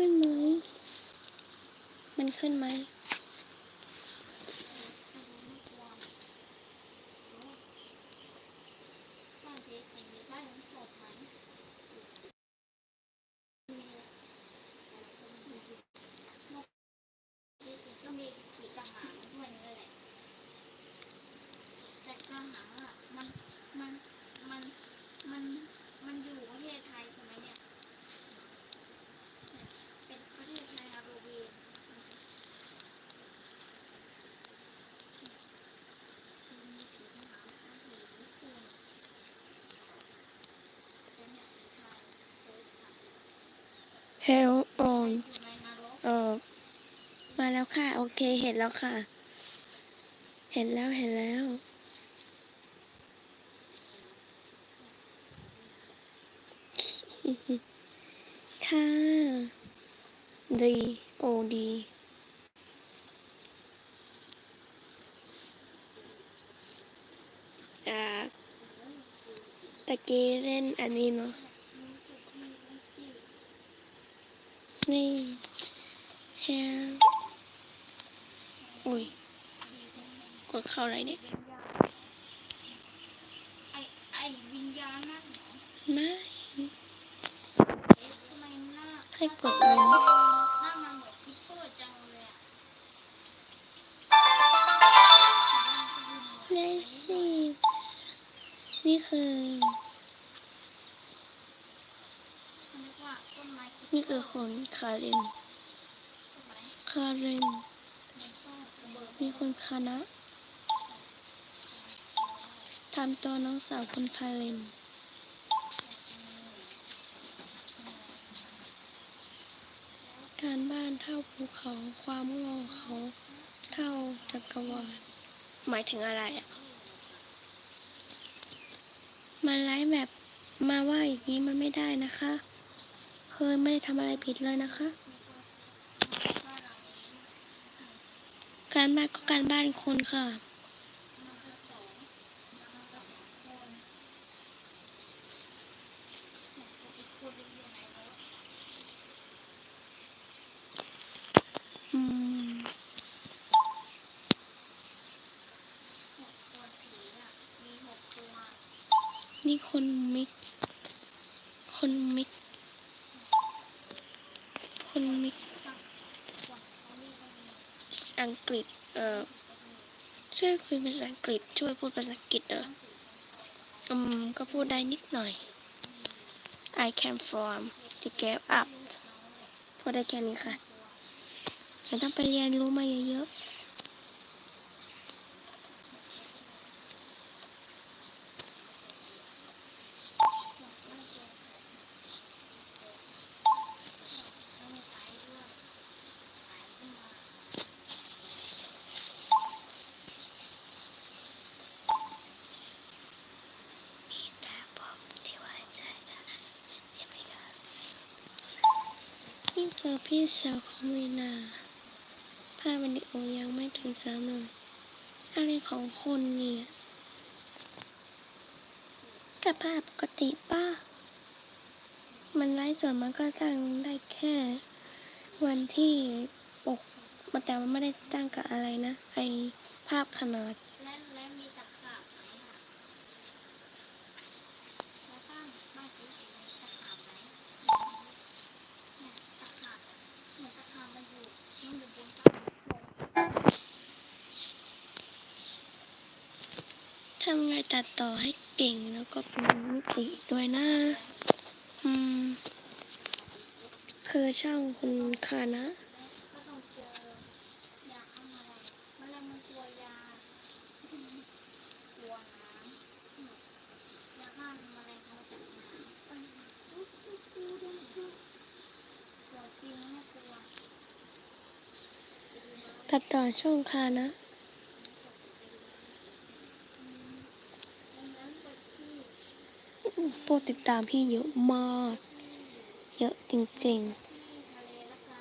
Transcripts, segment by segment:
ขึ้นไหม มันขึ้นไหม ก็มีขี่กระหางด้วยนี่แหละแต่กระหางอะมันมันมันมันมันอยู่ประเทศไทยใช่ไหมเนี่ย เป็นประเทศไทยฮาโลวีนมีผีกระหางทั้งผีญี่ปุ่นแต่เนี่ยผีไทยเคยทำ Hell on อนเออมาแล้วค่ะ โอเค เห็นแล้วค่ะ เห็นแล้วเห็นแล้ว ค่ะ ดีโอดีอ่าตะกี้เล่นอันนี้เนาะ นี่ hair อุ้ย กดเข้าอะไรเนี่ยไอไอวิญญาณนั่นเหรอไม่ทำไมหน้าให้กดเลยหน้ามันเหมือนคิปเปอร์จังเลยอะ ได้สิ นี่คือ เขาเรียกว่าต้ นี่คือคนคาเรนต้นคาเรนมันก็ระเบิดมีคนคานะทำตัวน้องสาวคนคาเรนการบ้านเท่าภูเขาความโง่เขาเท่าจักรวาลหมายถึงอะไรอะมาไลฟ์แบบมาว่าอย่างนี้มันไม่ได้นะคะ เคยไม่ได้ทำอะไรผิดเลยนะคะ การบ้านก็การบ้านคนค่ะอีกคนหนึงอยู่คนมีหกคนมิก คนมิกคนมิกอังกฤษ เอ่อ ช่วยคุยภาษาอังกฤษ ช่วยพูดภาษาอังกฤษเอออืม ก็พูดได้นิดหน่อย I can form to get up พูดได้แค่นี้ค่ะแต่ต้องไปเรียนรู้มาเยอะๆแต่ผมที่ไว้ใจนะยังไม่ได้นี่ คือพี่สาวของวีนาภาพวิดีโอยังไม่ถึงสามหน่อยอะไรของคนเนี่ยแต่ภาพปกติป้ามันไลฟ์ส่วนมันก็ตั้งได้แค่ วันที่ปก แต่มันไม่ได้ตั้งกับอะไรนะ ไอภาพขนาด และและมีตะขาบไหมอะแล้วบ้านบ้านผีสิงมีตะขาบไหมเนี่ยตะขาบเหมือนตะขาบมันอยู่มันอยู่บนต้นโพ ทำไงตัดต่อให้เก่งแล้วก็เป็นมิติด้วยนะอืมคือช่างคุณคานะตัดต่อช่วงคานะู้ติดตามพี่เยอะมาก เยอะจริง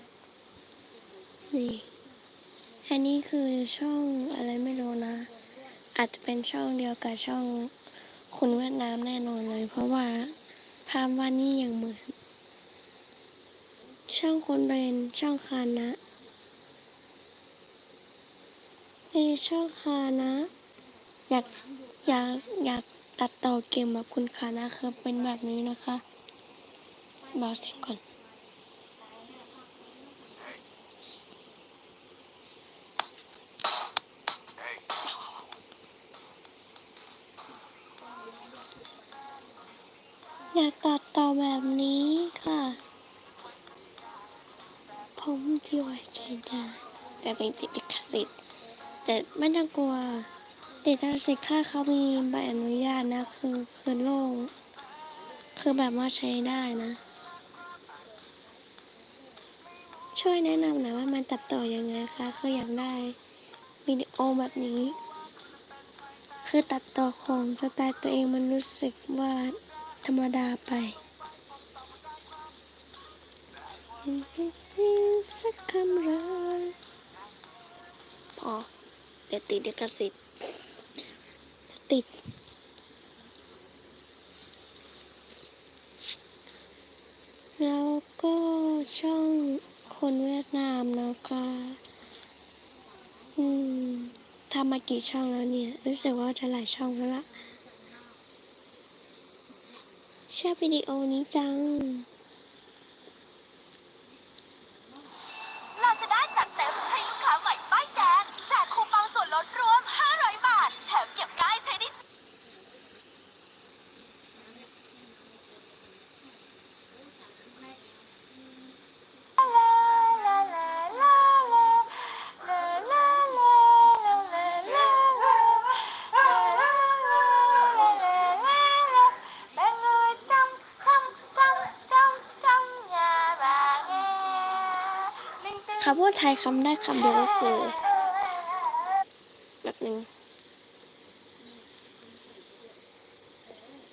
ๆ นี่ อันนี้คือช่องอะไรไม่รู้นะ อาจจะเป็นช่องเดียวกับช่องคุณเวียดนามแน่นอนเลย เพราะว่าภาพว่านี่ยังเหมือน ช่างคนเรียนช่างคานะเอยช่างคานะ อยากอยากอยาก ตัดต่อเกมแบบคุณคานะคือเป็นแบบนี้นะคะเบาเสียงก่อน อยากตัดต่อแบบนี้ค่ะ ผมที่ไว้ใจได้แต่เป็นติดลิขสิทธิ์แต่ไม่ต้องกลัว ติดลิขสิทธิ์ค่าเขามีใบอนุญาตนะ คือคือโล่งคือแบบว่าใช้ได้นะ ช่วยแนะนำหน่อยว่ามันตัดต่อยังไงคะ คืออยากได้วิดีโอแบบนี้ คือตัดต่อของสไตล์ตัวเองมันรู้สึกว่าธรรมดาไปสักคำรักพอเดี๋ยวติดลิขสิทธิ์ ติด แล้วก็ช่องคนเวียดนามนะคะอืมทำมากี่ช่องแล้วเนี่ย รู้สึกว่าจะหลายช่องแล้วล่ะชอบวิดีโอนี้จัง พูดไทยคำได้คำเดียวก็คือแบบหนึ่ง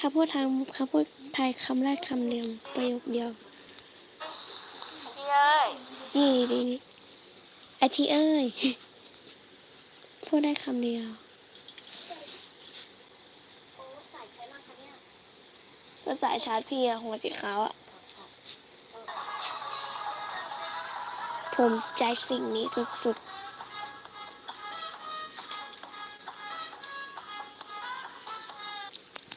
คำพูดไทยคำพูดไทยคำแรกคำเดียวประโยคเดียวพี่เอ้ยนี่ดีไอทีเอ้ย พูดได้คำเดียวก็สายชาร์จพี่อะหัวสีขาวอะ ผมใจสิ่งนี้สุดๆ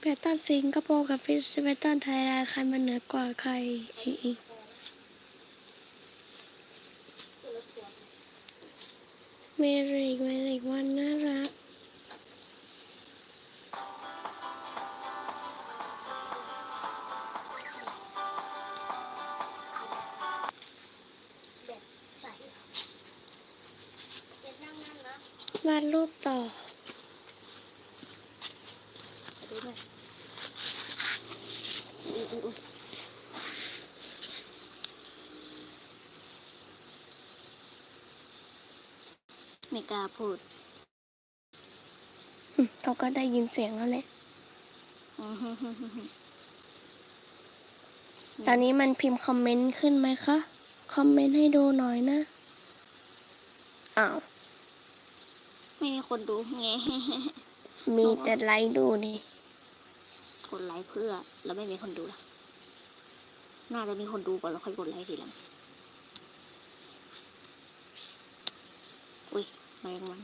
เบตันสิงคโปร์กับฟิสเบตันไทยแลนด์ใครมันเหนือกว่าใครอีกเมริกเมริกวันน่ารัก วาดรูปต่อไม่กล้าพูดอืมเขาก็ได้ยินเสียงแล้วแหละ ตอนนี้มันพิมพ์คอมเมนต์ขึ้นไหมคะ คอมเมนต์ให้ดูหน่อยนะ อ้าว ไม่มีคนดูไงมีแต่ไลค์ดูนี่กดไลค์เพื่อแล้วไม่มีคนดูล่ะน่าจะมีคนดูก่อนแล้วค่อยกดไลค์ทีหลังอุ้ยแมงมัน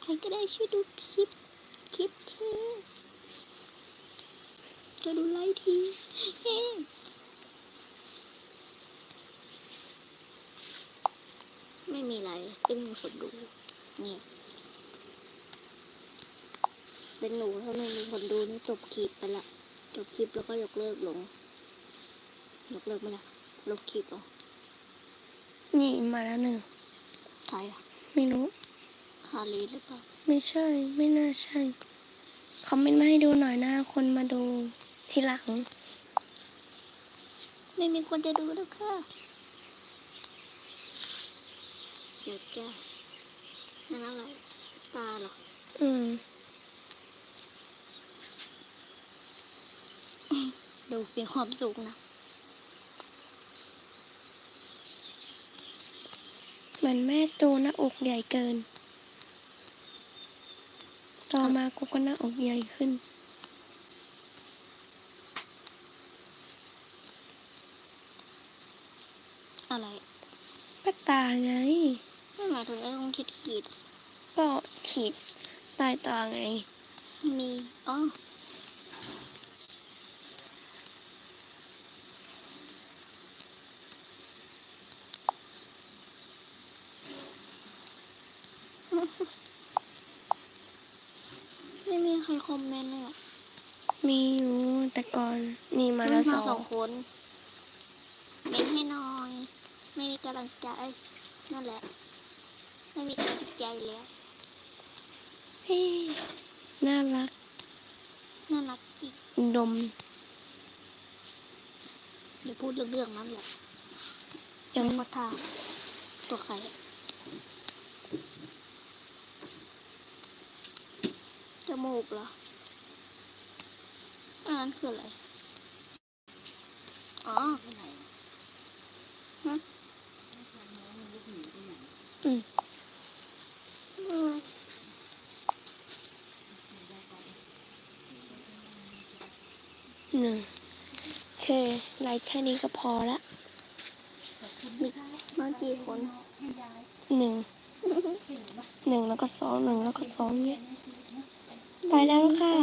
ใครก็ได้ช่วยดูคลิป คลิปทีจะดูไลค์ทีเฮ้ไม่มีไล ค์ก็ไม่มีคนดูเนี่ยเป็นหนูถ้าไม่มีคนดูนี่จบคลิปไปละ จบคลิปแล้วก็ยกเลิกลง ยกเลิกไหมล่ะลบคลิปเหรอนี่มาแล้วหนึ่งใครอะ ไม่รู้คารีหรือเปล่า ไม่ใช่ ไม่น่าใช่ คอมเมนต์มาให้ดูหน่อยนะ คนมาดูทีหลัง ไม่มีคนจะดูแล้วค่ะเดี๋ยวจ้า นั่นอะไรตาเหรออืม ดูมีความสุขนะเหมือนแม่ตูหน้าอกใหญ่เกิน ต่อมากูก็หน้าอกใหญ่ขึ้น อะไรก็ตาไง ไม่หมายถึงไอ้ตรงขีดขีด ก็ขีดใต้ตาไงๆมีอ๋อไม่มีใครคอมเมนต์เลยอะมีอยู่แต่ก่อนนี่มามาแล้วสสอองงคนเม้นให้หน่อย ไม่มีกำลังใจนั่นแหละ ไม่มีกำลังใจแล้ว เฮ้น่ารัก น่ารักอีกดมอย่าพูดเรื่องเรื่องนั้นแหละยังม่ก็ทาตัวใครจมูกเหรออันนั้นคืออะไร อ๋อฮะอืม อืม หนึ่งโอเคไลค์แค่นี้ก็พอละมากี่คนหนึ่งหนึ่งแล้วก็สองหนึ่งแล้วก็สองเนี่ยไปแล้วค่ะ